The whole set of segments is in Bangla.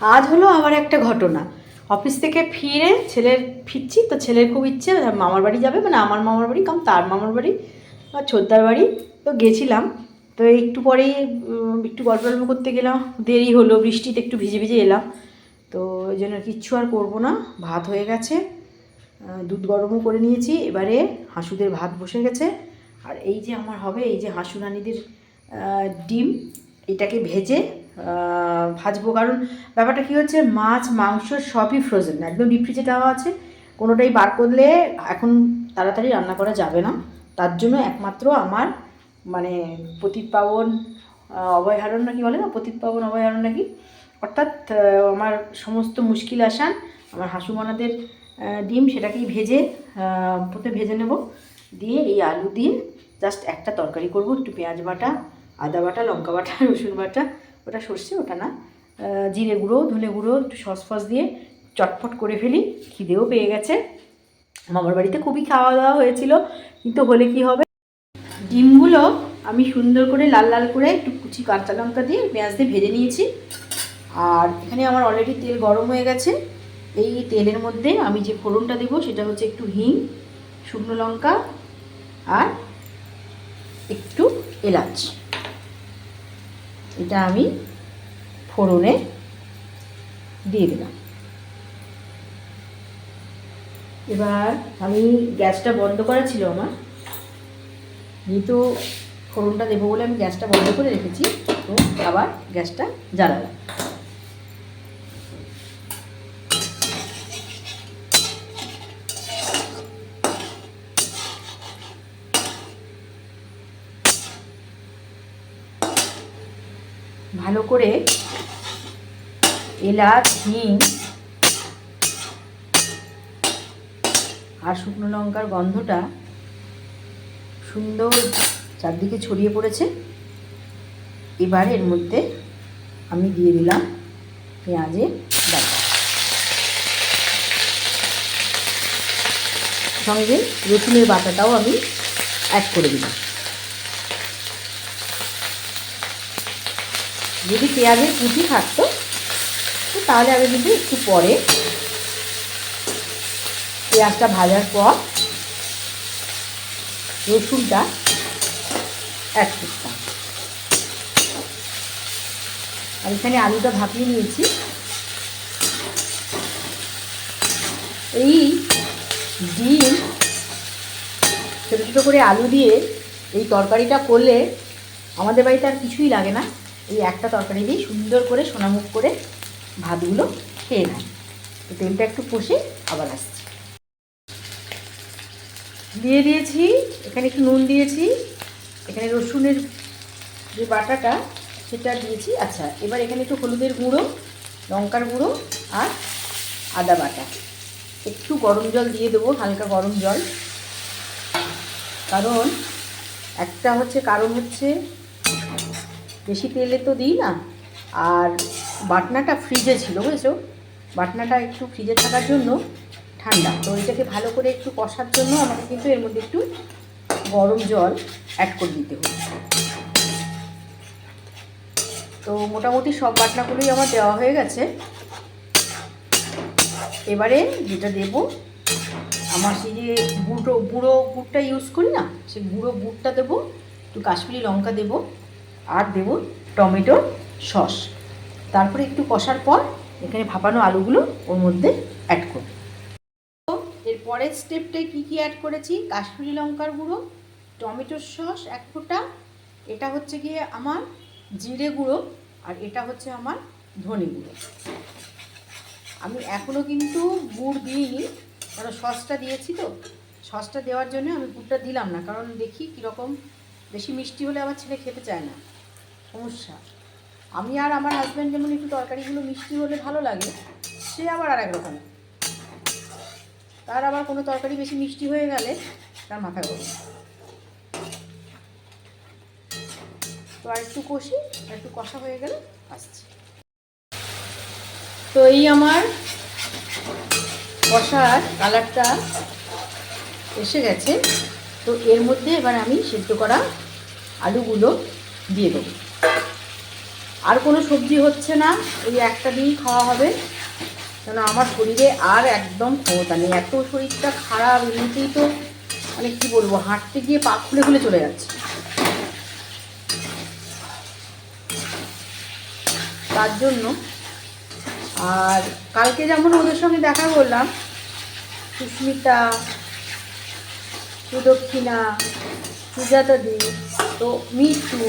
আজ হলো আমার একটা ঘটনা। অফিস থেকে ফিরে ছেলের ফিরছি, তো ছেলের খুব ইচ্ছে, মামার বাড়ি যাবে মানে আমার মামার বাড়ি কাম তার মামার বাড়ি বা ছোদ্দার বাড়ি, তো গেছিলাম। তো একটু পরেই একটু গল্প গল্প করতে গেলাম, দেরি হলো, বৃষ্টিতে একটু ভিজে ভিজে এলাম। তো ওই জন্য কিচ্ছু আর করব না, ভাত হয়ে গেছে দুধ গরমও করে নিয়েছি, এবারে হাঁসুদের ভাত বসে গেছে। আর এই যে আমার হবে, এই যে হাঁসু রানীদের ডিম, এটাকে ভেজে ভাজবো। কারণ ব্যাপারটা কী হচ্ছে মাছ মাংস সবই ফ্রোজেন একদম ডিপ ফ্রিজে দেওয়া আছে। কোনোটাই বার করলে এখন তাড়াতাড়ি রান্না করা যাবে না। তার জন্য একমাত্র আমার মানে পতিত পাবন আহ, অভয়হারণ নাকি বলে না? পতিত পাবন অভয়হারণ নাকি? অর্থাৎ আমার সমস্ত মুশকিল আসান আমার হাসুমানাদের ডিম সেটাকেই ভেজে প্রথমে ভেজে নেব। দিয়ে এই আলু দিয়ে জাস্ট একটা তরকারি করব। একটু পেঁয়াজ বাটা আদা বাটা লঙ্কা বাটা রসুন বাটা ওটা সর্ষে, ওটা না জিরে গুঁড়ো, ধনে গুঁড়ো, একটু সস ফস দিয়ে চটপট করে ফেলি, খিদেও পেয়ে গেছে। মামার বাড়িতে খুবই খাওয়া দাওয়া হয়েছিল, কিন্তু হলে কি হবে? ডিমগুলো আমি সুন্দর করে লাল লাল করে একটু কুচি কাঁচা লঙ্কা দিয়ে পেঁয়াজ দিয়ে ভেজে নিয়েছি। আর এখানে আমার অলরেডি তেল গরম হয়ে গেছে। এই তেলের মধ্যে আমি যে ফোড়নটা দেবো, সেটা হচ্ছে একটু হিং, শুকনো লঙ্কা আর একটু এলাচ। এটা আমি ফোড়নে দিয়ে দিলাম। এবার আমি গ্যাসটা বন্ধ করা ছিল আমার। যেহেতু ফোড়নটা দেবো বলে আমি গ্যাসটা বন্ধ করে রেখেছি, তো আবার গ্যাসটা জ্বালালাম। ভালো করে এলাচ, হিং আর শুকনো লঙ্কার গন্ধটা সুন্দর চারদিকে ছড়িয়ে পড়েছে। এবার এর মধ্যে আমি দিয়ে দিলাম পেঁয়াজের বাটা সঙ্গে রসুনের বাটাটাও আমি অ্যাড করে দিলাম। যদি পেঁয়াজের কুচি থাকতো, তো তাহলে আমি কিন্তু একটু পরে পেঁয়াজটা ভাজার পর রসুনটা অ্যাড করতাম। আর এখানে আলুটা ভাপিয়ে নিয়েছি। এই ডিম ছোটো ছোটো করে আলু দিয়ে এই তরকারিটা করলে আমাদের বাড়িতে আর কিছুই লাগে না। এই একটা তরকারি দিয়ে সুন্দর করে সোনামুখ করে ভাতগুলো খেয়ে নেয় তো তেলটা একটু কষে আবার আসছি। দিয়ে দিয়েছি, এখানে একটু নুন দিয়েছি, এখানে রসুনের যে বাটাটা, সেটা দিয়েছি। আচ্ছা এবার এখানে একটু হলুদের গুঁড়ো, লঙ্কার গুঁড়ো আর আদা বাটা। একটু গরম জল দিয়ে দেবো, হালকা গরম জল। কারণ একটা হচ্ছে, কারণ হচ্ছে বেশি তেলে তো দিই না। আর বাটনাটা ফ্রিজে ছিল, বুঝেছ? বাটনাটা একটু ফ্রিজে থাকার জন্য ঠান্ডা। তো এটাকে ভালো করে একটু কষার জন্য আমাকে কিন্তু এর মধ্যে একটু গরম জল অ্যাড করে দিতে হবে। তো মোটামুটি সব বাটনাগুলোই আমার দেওয়া হয়ে গেছে। এবারে যেটা দেব, আমার সেই যে গুঁড়ো গুঁড়ো গুড়টা ইউজ করি না, সেই গুঁড়ো গুড়টা দেবো, একটু কাশ্মীরি লঙ্কা দেব। আর দেব টমেটো সস। তারপরে একটু কষার পর এখানে ভাপানো আলুগুলো ওর মধ্যে অ্যাড করব। এর পরের স্টেপটায় কী কী অ্যাড করেছি? কাশ্মীরি লঙ্কার গুঁড়ো, টমেটোর সস এক ফোঁটা, এটা হচ্ছে গিয়ে আমার জিরে গুঁড়ো আর এটা হচ্ছে আমার ধনে গুঁড়ো। আমি এখনও কিন্তু গুড় দিইনি, কারণ সসটা দিয়েছি তো। সসটা দেওয়ার জন্য আমি গুড়টা দিলাম না, কারণ দেখি কীরকম, বেশি মিষ্টি হলে আমার ছেলে খেতে চায় না। সমস্যা। আমি আর আমার হাজব্যান্ড যেমন একটু তরকারিগুলো মিষ্টি হলে ভালো লাগে। সে আবার আর এক রকম। তার আবার কোনো তরকারি বেশি মিষ্টি হয়ে গেলে তার মাথা গরম। তো আর একটু কষি, আর একটু কষা হয়ে গেলে আসছি। তো এই আমার কষার কালারটা এসে গেছে। তো এর মধ্যে এবার আমি সেদ্ধ করা আলুগুলো দিয়ে দেবো। আর কোনো সবজি হচ্ছে না, এই একটা দিন খাওয়া হবে। কেন আমার শরীরে আর একদম ক্ষমতা নেই, এত শরীরটা খারাপ, এমনিতেই তো মানে কি বলব, হাঁটতে গিয়ে পা খুলে খুলে চলে যাচ্ছে। তার জন্য, আর কালকে যেমন ওদের সঙ্গে দেখা করলাম, সুস্মিতা, সুদক্ষিণা সুজাতা দি তো মিঠু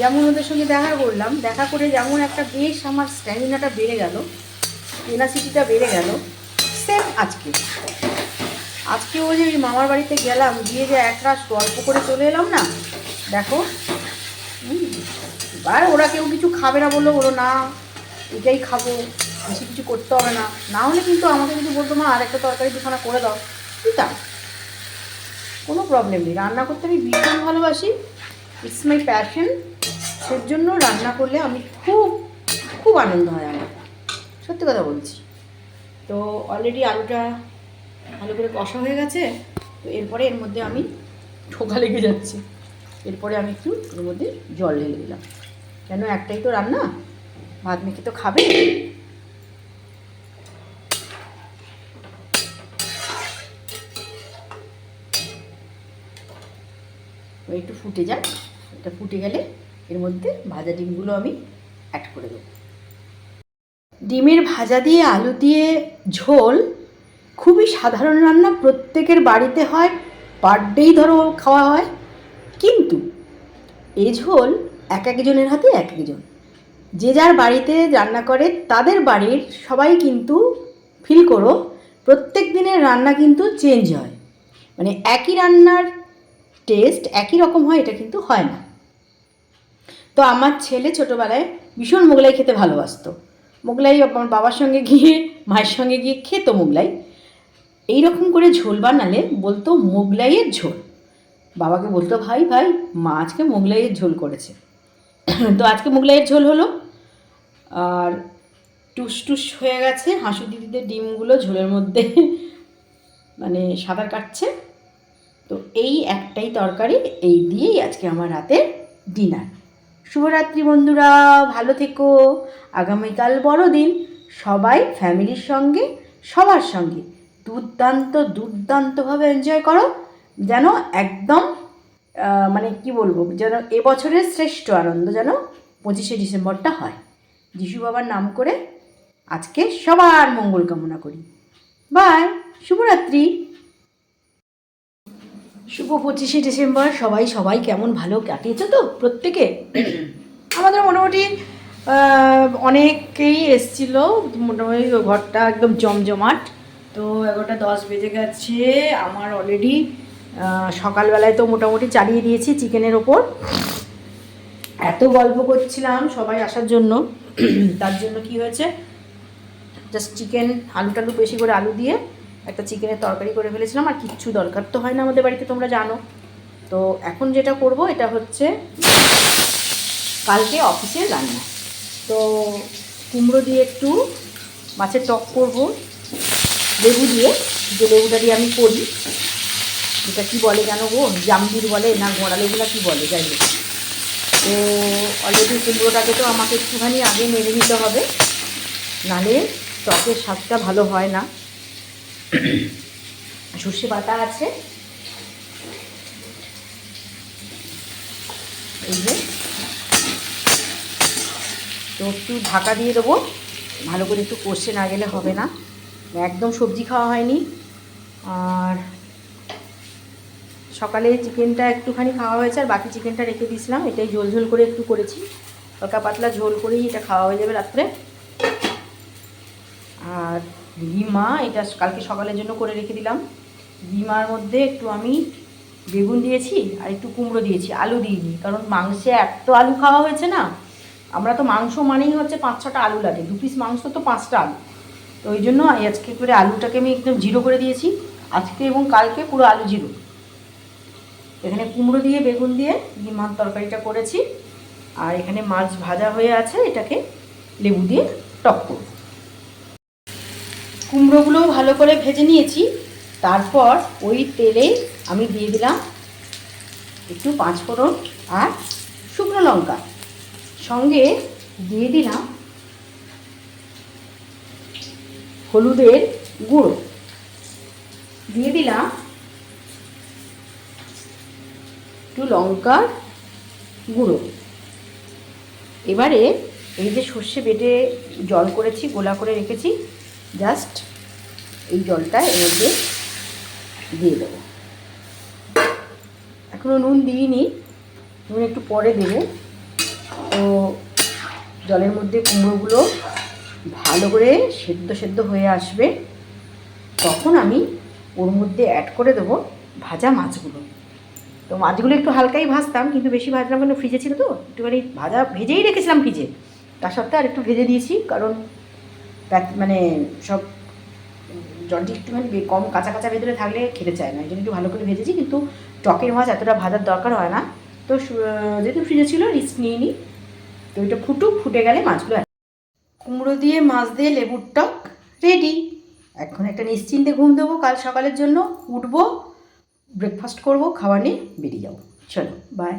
যেমন ওদের সঙ্গে দেখা করলাম, দেখা করে যেমন একটা বেশ আমার স্ট্যামিনাটা বেড়ে গেল এনার্জিটিটা বেড়ে গেল সেম আজকে। আজকে ও যে ওই মামার বাড়িতে গেলাম, গিয়ে যে এক রাত গল্প করে চলে এলাম না, দেখো এবার ওরা কেউ কিছু খাবে না বলল বলো না, এটাই খাব, বেশি কিছু করতে হবে না। না হলে কিন্তু আমাকে যদি বলতো, মা, আরেকটা তরকারি দুখানা করে দাও। দিতাম কোনো প্রবলেম নেই। রান্না করতে আমি ভীষণ ভালোবাসি। ইটস মাই প্যাশন সের জন্য রান্না করলে আমি খুব খুব আনন্দ হয় আমার। সত্যি কথা বলছি। তো অলরেডি আলুটা ভালো করে কষা হয়ে গেছে। তো এরপরে এর মধ্যে আমি ঠোকা লেগে যাচ্ছে। এরপরে আমি একটু এর মধ্যে জল ঢেলে দিলাম। কেন একটাই তো রান্না? ভাত মেখে তো খাবে। একটু ফুটে যাক। এটা ফুটে গেলে এর মধ্যে ভাজা ডিমগুলো আমি অ্যাড করে দেবো। ডিমের ভাজা দিয়ে আলু দিয়ে ঝোল খুবই সাধারণ রান্না, প্রত্যেকের বাড়িতে হয় পার ডেই ধরো খাওয়া হয়। কিন্তু এ ঝোল এক একজনের হাতে এক একজন যে যার বাড়িতে রান্না করে, তাদের বাড়ির সবাই কিন্তু ফিল করো, প্রত্যেক দিনের রান্না কিন্তু চেঞ্জ হয়। মানে একই রান্নার টেস্ট একই রকম হয়, এটা কিন্তু হয় না। তো আমার ছেলে ছোটোবেলায় ভীষণ মোগলাই খেতে ভালোবাসতো। মোগলাই আমার বাবার সঙ্গে গিয়ে, মায়ের সঙ্গে গিয়ে খেত মোগলাই। এই রকম করে ঝোল বানালে বলতো মোগলাইয়ের ঝোল। বাবাকে বলতো, ভাই ভাই, মা আজকে মোগলাইয়ের ঝোল করেছে। তো আজকে মোগলাইয়ের ঝোল হলো। আর টুস টুস হয়ে গেছে, হাঁসু দিদিদের ডিমগুলো ঝোলের মধ্যে মানে সাঁতার কাটছে। তো এই একটাই তরকারি, এই দিয়েই আজকে আমার রাতের ডিনার। শুভরাত্রি বন্ধুরা, ভালো থেকো। আগামীকাল বড়দিন, সবাই ফ্যামিলির সঙ্গে, সবার সঙ্গে দুর্দান্ত, দুর্দান্তভাবে এনজয় করো, যেন একদম মানে কি বলব, যেন এবছরের শ্রেষ্ঠ আনন্দ যেন পঁচিশে ডিসেম্বরটা হয়। যিশু বাবার নাম করে আজকে সবার মঙ্গল কামনা করি। বাই, শুভরাত্রি। শুভ পঁচিশে ডিসেম্বর। সবাই সবাই কেমন? ভালো কাটিয়েছো তো প্রত্যেকে? আমাদের মোটামুটি অনেকেই এসছিল। মোটামুটি ঘরটা একদম জমজমাট। তো এগারোটা দশ বেজে গেছে। আমার অলরেডি সকালবেলায় তো মোটামুটি চালিয়ে দিয়েছি চিকেনের ওপর। এত গল্প করছিলাম সবাই আসার জন্য। তার জন্য কি হয়েছে? জাস্ট চিকেন আলু টালু বেশি করে আলু দিয়ে একটা চিকেনের তরকারি করে ফেলেছিলাম, আর কিচ্ছু দরকার তো হয় না আমাদের বাড়িতে, তোমরা জানো। তো এখন যেটা করব, এটা হচ্ছে কালকে অফিসের রান্না। তো কুমড়ো দিয়ে একটু মাছের টক করব, লেবু দিয়ে, যে লেবুটা দিয়ে আমি করি, এটা কি বলে জানো গো? জামবির বলে না গোড়া লেবুটা কী বলে? যাই হোক। তো অলরেডি কুমড়োটাকে তো আমাকে একটুখানি আগে মেরে নিতে হবে, নালে টকের স্বাদটা ভালো হয় না। সর্ষে পাতা আছে। এই যে। তো একটু ঢাকা দিয়ে দেবো। ভালো করে একটু কষে না গেলে হবে না। একদম সবজি খাওয়া হয়নি। আর সকালে চিকেনটা একটুখানি খাওয়া হয়েছে, আর বাকি চিকেনটা রেখে দিয়েছিলাম। এটাই ঝোল ঝোল করে একটু করেছি। হালকা পাতলা ঝোল করেই এটা খাওয়া হয়ে যাবে রাত্রে। আর ঘিমা এটা কালকে সকালের জন্য করে রেখে দিলাম। ঘিমার মধ্যে একটু আমি বেগুন দিয়েছি আর একটু কুমড়ো দিয়েছি, আলু দিইনি, কারণ মাংসে এত আলু খাওয়া হয়েছে না। আমরা তো মাংস মানেই হচ্ছে পাঁচ ছটা আলু লাগে, দু পিস মাংস তো পাঁচটা আলু। তো ওই জন্য আজকে করে আলুটাকে আমি একদম জিরো করে দিয়েছি, আজকে এবং কালকে পুরো আলু জিরো। এখানে কুমড়ো দিয়ে, বেগুন দিয়ে ঘিমার তরকারিটা করেছি। আর এখানে মাছ ভাজা হয়ে আছে, এটাকে লেবু দিয়ে টক করব। কুমড়োগুলোও ভালো করে ভেজে নিয়েছি। তারপর ওই তেলে আমি দিয়ে দিলাম একটু পাঁচফোড়ন আর শুকনো লঙ্কা। সঙ্গে দিয়ে দিলাম হলুদের গুঁড়ো। দিয়ে দিলাম একটু লঙ্কার গুঁড়ো। এবারে এই যে সর্ষে বেটে জল করেছি, গোলা করে রেখেছি জাস্ট এই জলটা এর মধ্যে দিয়ে দেবো। এখনও নুন দিইনি, নুন একটু পরে দেবো। তো জলের মধ্যে কুমড়োগুলো ভালো করে সেদ্ধ সেদ্ধ হয়ে আসবে, তখন আমি ওর মধ্যে অ্যাড করে দেবো ভাজা মাছগুলো। তো মাছগুলো একটু হালকাই ভাজতাম, কিন্তু বেশি ভাজলাম কেন? ফ্রিজে ছিল তো, একটুখানি ভাজা ভেজেই রেখেছিলাম ফ্রিজে তার সত্ত্বেও আর একটু ভেজে দিয়েছি, কারণ মানে সব জলটি একটুখানি কম কাঁচা কাঁচা ভেতরে থাকলে খেতে চায় না। এই জন্য একটু ভালো করে ভেজেছি, কিন্তু টকের মাছ এতটা ভাজার দরকার হয় না। তো যেহেতু ফ্রিজে ছিল রিস্ক নিয়ে নিই তো ওইটা ফুটুক, ফুটে গেলে মাছগুলো কুমড়ো দিয়ে মাছ দিয়ে লেবুর টক রেডি এখন একটা নিশ্চিন্তে ঘুম দেবো, কাল সকালের জন্য উঠবো ব্রেকফাস্ট করব, খাওয়া নিয়ে বেরিয়ে যাব। চলো বাই